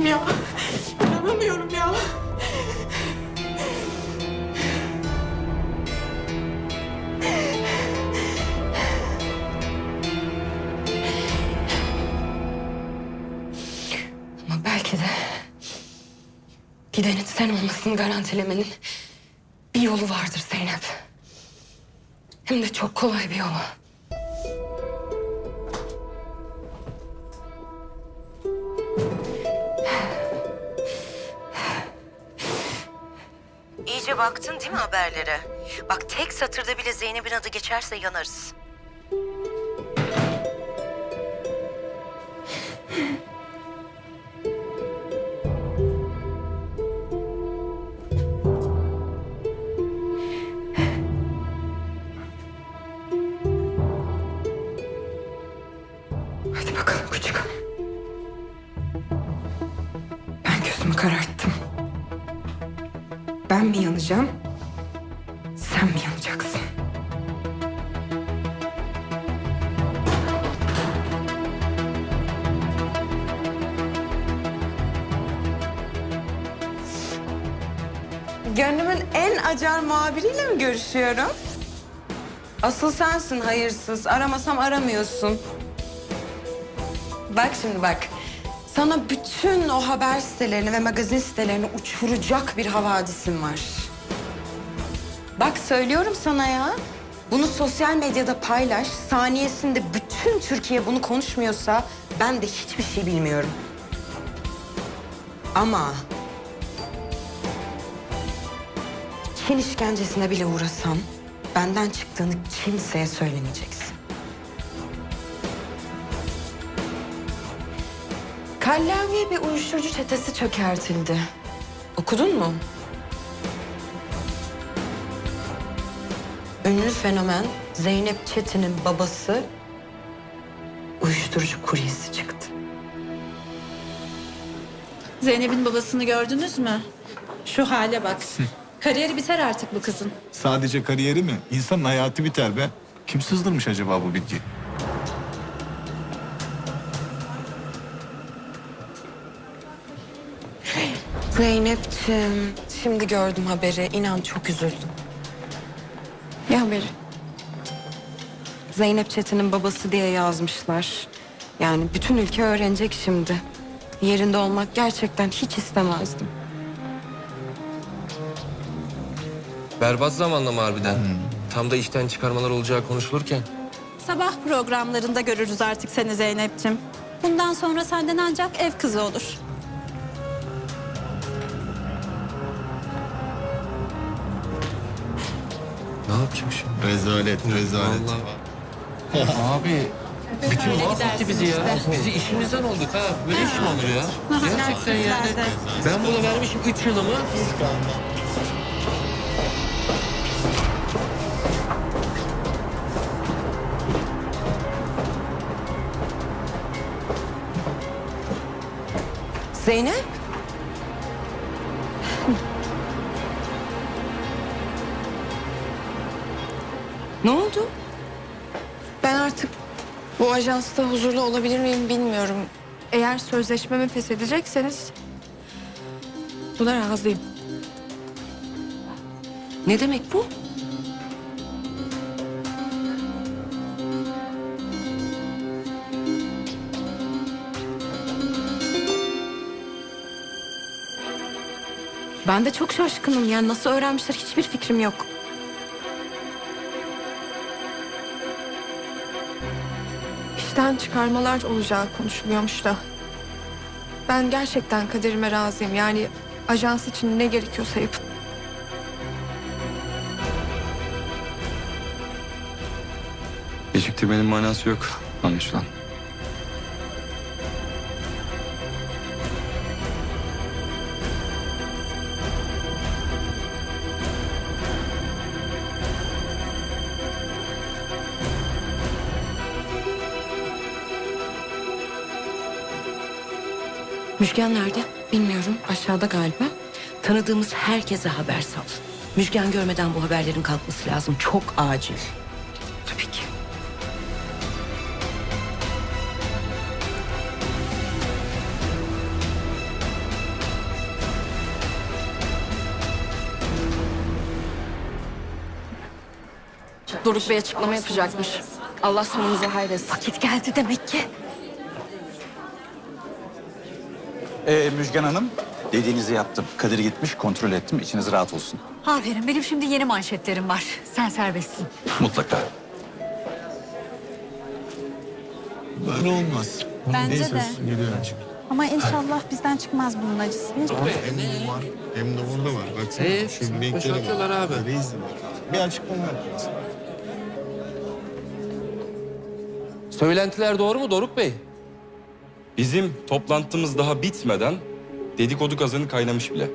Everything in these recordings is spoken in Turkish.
İnanamıyorum ya. İnanamıyorum ya. Ama belki de gidenin sen olmasını garantilemenin bir yolu vardır Zeynep. Hem de çok kolay bir yolu. İyice baktın değil mi haberlere? Bak tek satırda bile Zeynep'in adı geçerse yanarız. Gönlümün en acar muhabiriyle mi görüşüyorum? Asıl sensin hayırsız. Aramasam aramıyorsun. Bak şimdi bak. Sana bütün o haber sitelerini ve magazin sitelerini uçuracak bir havadisim var. Bak söylüyorum sana ya. Bunu sosyal medyada paylaş. Saniyesinde bütün Türkiye bunu konuşmuyorsa ben de hiçbir şey bilmiyorum. Ama Çin işkencesine bile uğrasan benden çıktığını kimseye söylemeyeceksin. Kallavi'ye bir uyuşturucu çetesi çökertildi. Okudun mu? Ünlü fenomen Zeynep Çetin'in babası uyuşturucu kuryesi çıktı. Zeynep'in babasını gördünüz mü? Şu hale bak. Kariyeri biter artık bu kızın. Sadece kariyeri mi? İnsanın hayatı biter be. Kim sızdırmış acaba bu bilgiyi? Zeynep'ciğim, şimdi gördüm haberi. İnan çok üzüldüm. Ne haberi? Zeynep Çetin'in babası diye yazmışlar. Yani bütün ülke öğrenecek şimdi. Yerinde olmak gerçekten hiç istemezdim. Berbat zamanlama harbiden. Tam da işten çıkarmalar olacağı konuşulurken. Sabah programlarında görürüz artık seni Zeynep'ciğim. Bundan sonra senden ancak ev kızı olur. Ne yapacağım şimdi? Rezalet, rezalet. Vallahi. Abi bütün mahvetti bizi ya. Bizi işimizden olduk ha. Böyle iş mi olur ya? Gerçekten yani. Ben buna vermişim üç yılımı. Zeynep? ne oldu? Ben artık bu ajansta huzurlu olabilir miyim bilmiyorum. Eğer sözleşmemi feshedecekseniz buna razıyım. Ne demek bu? Ben de çok şaşkınım. Yani nasıl öğrenmişler hiçbir fikrim yok. İşten çıkarmalar olacağı konuşuluyormuş da. Ben gerçekten kaderime razıyım. Yani ajans için ne gerekiyorsa yapın. Geciktirmenin manası yok anlaşılan. Müjgan nerede? Bilmiyorum. Aşağıda galiba. Tanıdığımız herkese haber sal. Müjgan görmeden bu haberlerin kalkması lazım. Çok acil. Tabii ki. Doruk Bey açıklama yapacakmış. Allah sonumuzu hayretsin. Vakit geldi demek ki. Ee, Müjgan Hanım, dediğinizi yaptım. Kadir gitmiş, kontrol ettim. İçiniz rahat olsun. Aferin benim şimdi yeni manşetlerim var. Sen serbestsin. Mutlaka. Böyle olmaz. Bence Neyse, de. Geliyorum. Ama inşallah bizden çıkmaz bunun acısı. Hem de var, hem de burada var. Baksana Ee, şu linkleri boşaltıyorlar var. abi. Reis de var. Bir açıklama yapacağız. Söylentiler doğru mu Doruk Bey? Bizim toplantımız daha bitmeden dedikodu kazanı kaynamış bile.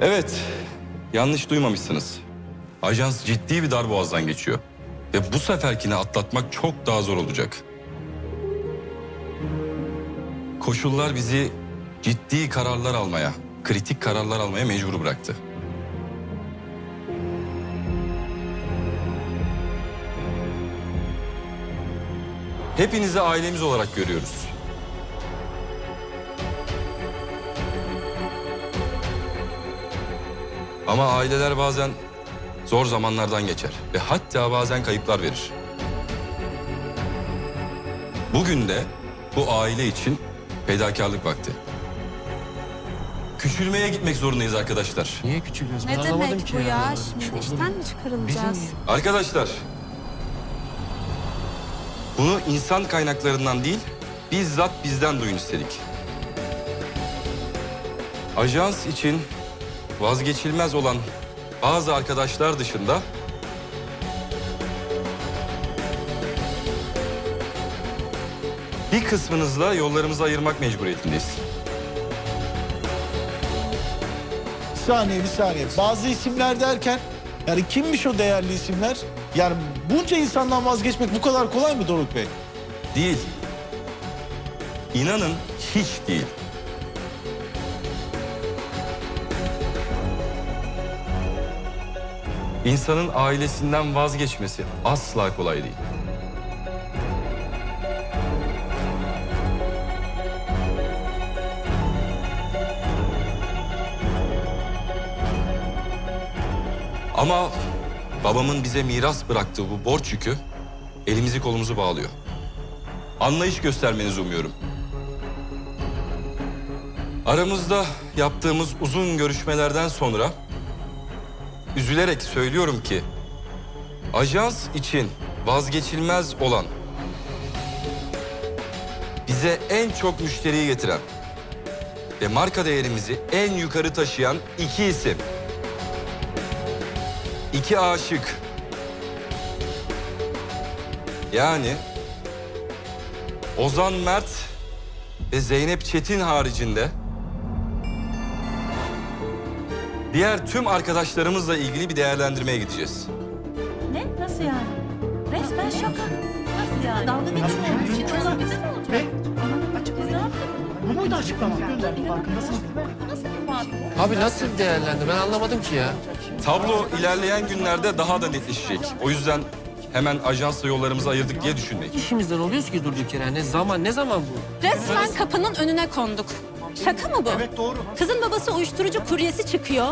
Evet, yanlış duymamışsınız. Ajans ciddi bir darboğazdan geçiyor. Ve bu seferkini atlatmak çok daha zor olacak. Koşullar bizi ciddi kararlar almaya, kritik kararlar almaya mecbur bıraktı. Hepinizi ailemiz olarak görüyoruz. Ama aileler bazen zor zamanlardan geçer ve hatta bazen kayıplar verir. Bugün de bu aile için fedakarlık vakti. Küçülmeye gitmek zorundayız arkadaşlar. Niye küçülüyoruz? Ne Ben anlamadım demek ki bu ya? Şey Şimdi işten mi çıkarılacağız? Bizim Arkadaşlar, bunu insan kaynaklarından değil, bizzat bizden duyun istedik. Ajans için vazgeçilmez olan bazı arkadaşlar dışında bir kısmınızla yollarımızı ayırmak mecburiyetindeyiz. Saniye bir saniye. Bazı isimler derken yani kimmiş o değerli isimler? Yani bunca insandan vazgeçmek bu kadar kolay mı Doruk Bey? Değil. İnanın hiç değil. İnsanın ailesinden vazgeçmesi asla kolay değil. Ama babamın bize miras bıraktığı bu borç yükü elimizi kolumuzu bağlıyor. Anlayış göstermenizi umuyorum. Aramızda yaptığımız uzun görüşmelerden sonra üzülerek söylüyorum ki ajans için vazgeçilmez olan bize en çok müşteriyi getiren ve marka değerimizi en yukarı taşıyan iki isim. İki aşık. Yani Ozan Mert ve Zeynep Çetin haricinde diğer tüm arkadaşlarımızla ilgili bir değerlendirmeye gideceğiz. Ne? Nasıl yani? Resmen şaka. Nasıl yani? Dalga geçiyoruz. Ciddi olarak bize ne olacak? Biz ne yaptık? Bu muydu açıklama? Gönderdi farkındasınız Nasıl bir muhabbet? Abi nasıl değerlendi? Ben anlamadım ki ya. Tablo ilerleyen günlerde daha da netleşecek. O yüzden hemen ajansla yollarımızı ayırdık diye düşünmeyin. İşimizden oluyoruz ki durduk yere. Ne zaman, ne zaman bu? Resmen kapının önüne konduk. Şaka mı bu? Evet doğru. Kızın babası uyuşturucu kuryesi çıkıyor.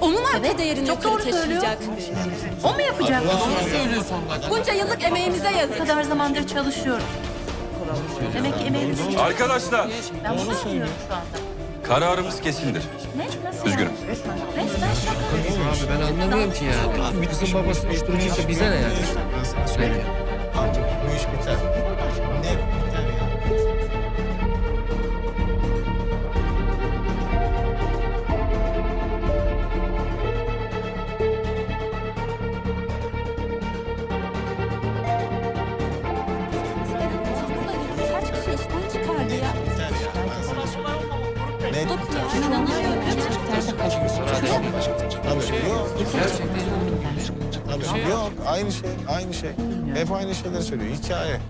O mu marka değerini çok yukarı doğru taşıyacak? O mu yapacak? Doğru söylüyorsun. Bunca yıllık emeğimize yazık. kadar zamandır çalışıyoruz. Demek ki emeğimiz. Arkadaşlar Ben bunu anlıyorum şu anda. Kararımız kesindir. Ne? Nasıl Üzgünüm. Abi ben anlamıyorum ki yani. Kızın babası uyuşturucuysa bize ne yani? Ben sana söyleyeyim. Ancak bu iş biter. Tabii yok. Gerçekten. Yok. Aynı şey, aynı şey. Hep aynı şeyleri söylüyor. Hikaye.